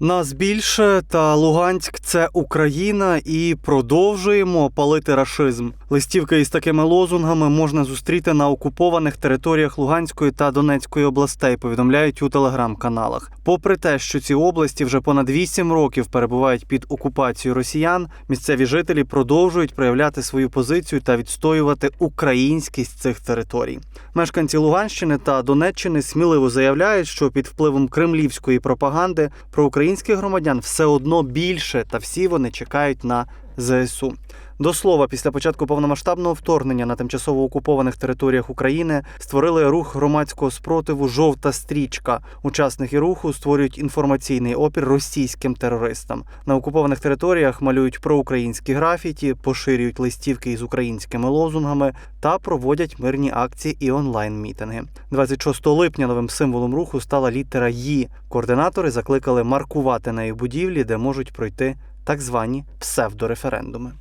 Нас більше та Луганськ це Україна і продовжуємо палити рашизм. Листівки із такими лозунгами можна зустріти на окупованих територіях Луганської та Донецької областей. Повідомляють у телеграм-каналах. Попри те, що ці області вже понад 8 років перебувають під окупацією росіян, місцеві жителі продовжують проявляти свою позицію та відстоювати українськість цих територій. Мешканці Луганщини та Донеччини сміливо заявляють, що під впливом кремлівської пропаганди про українських громадян все одно більше, та всі вони чекають на ЗСУ. До слова, після початку повномасштабного вторгнення на тимчасово окупованих територіях України створили рух громадського спротиву Жовта стрічка. Учасники руху створюють інформаційний опір російським терористам. На окупованих територіях малюють проукраїнські графіті, поширюють листівки із українськими лозунгами та проводять мирні акції і онлайн-мітинги. 26 липня новим символом руху стала літера «Ї». Координатори закликали маркувати нею будівлі, де можуть пройти так звані псевдореферендуми.